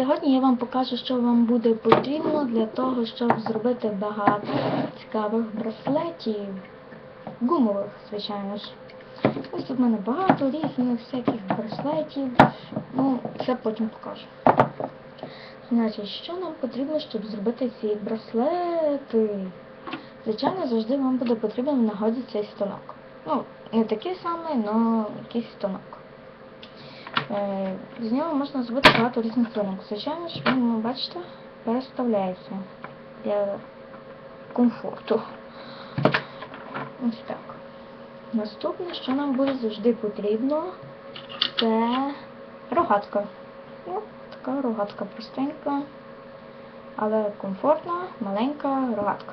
Сьогодні я вам покажу, що вам буде потрібно для того, щоб зробити багато цікавих браслетів. Гумових, звичайно ж. Ось тут в мене багато різних всяких браслетів. Ну, це потім покажу. Значить, що нам потрібно, щоб зробити ці браслети? Звичайно, завжди вам буде потрібен в нагоді цей станок. Ну, не такий самий, але якийсь станок. Е, З нього можна зробити багато різних станок. Звичайно ж, він, бачите, переставляється для комфорту. Ось так. Наступне, що нам буде завжди потрібно, це рогатка. Ну, така рогатка простенька, але комфортна, маленька рогатка.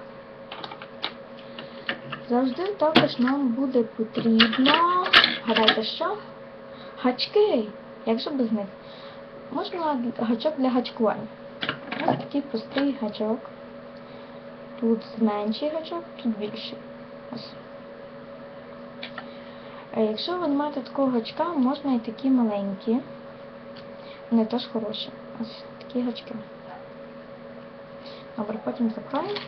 Завжди також нам буде потрібно, гадайте що? Гачки. Як же без них? Можна гачок для гачкування. Ось такий простий гачок. Тут менший гачок, тут більший. Ось. А якщо ви не маєте такого гачка, можна і такі маленькі. Вони теж хороші. Ось такі гачки. Добре, потім запхаємо.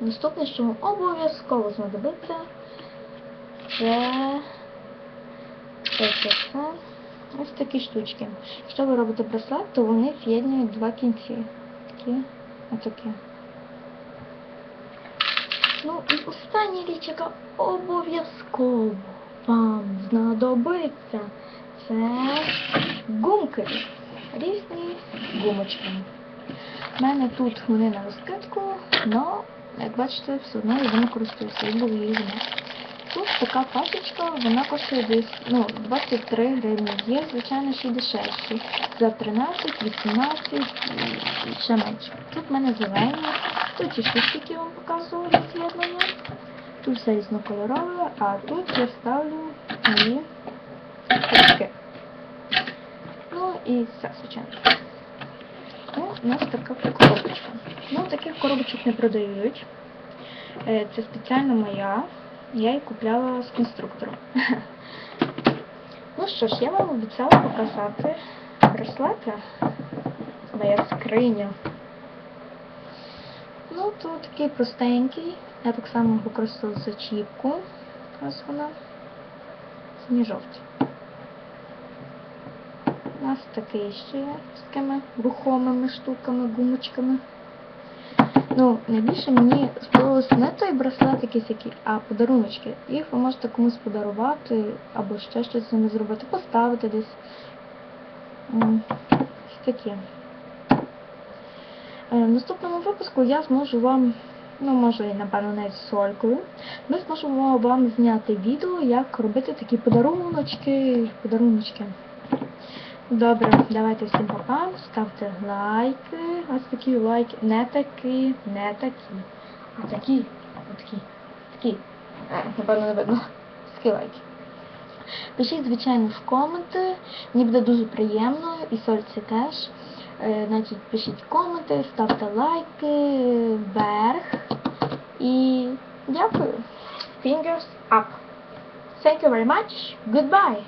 Наступне, що вам обов'язково знадобиться, це це, це, це. Ось такі штучки. Якщо ви робите браслет, то вони з'єднують два кінці. Такі, отакі. Ну і остання річ, яка обов'язково вам знадобиться, це гумки. Різні гумочки. У мене тут вони на розкидку, але, як бачите, все одно я ними користуюся, знати. Тут така пачечка, вона коштує десь ну, 23 гривні. Є, звичайно, ще дешевші. За 13, 18 і і ще менше. Тут в мене зелені, тут які я вам показувала для з'єднання. Тут все різнокольорове, а тут я ставлю мої пучки. Ну і все, звичайно. Ну, у нас така коробочка. Ну, таких коробочок не продають. Е, Це спеціально моя. Я її купляла з конструктором. ну що ж, я вам обіцяла показати браслети. Моя скриня. Ну, тут такий простенький. Я так само використовую зачіпку. Ось вона. Сині-жовті. У нас такий ще є з такими рухомими штуками, гумочками. Ну, найбільше мені сподобалося не той браслет якийсь який, а подаруночки. Їх ви можете комусь подарувати або ще щось з ними зробити, поставити десь. Ось такі. Е, В наступному випуску я зможу вам, ну може і напевно навіть з солькою, ми зможемо вам зняти відео, як робити такі подаруночки, подаруночки. Добре, давайте всім папа, ставте лайки. Ось такі лайки. Не такі, не такі. А такі, отакі, такі. Е, напевно, не видно. Такі лайки. Пишіть, звичайно, в коменти. Мені буде дуже приємно, і сольці теж. Е, значить, пишіть коменти, ставте лайки вверх. І дякую. Fingers up. Thank you very much. Goodbye.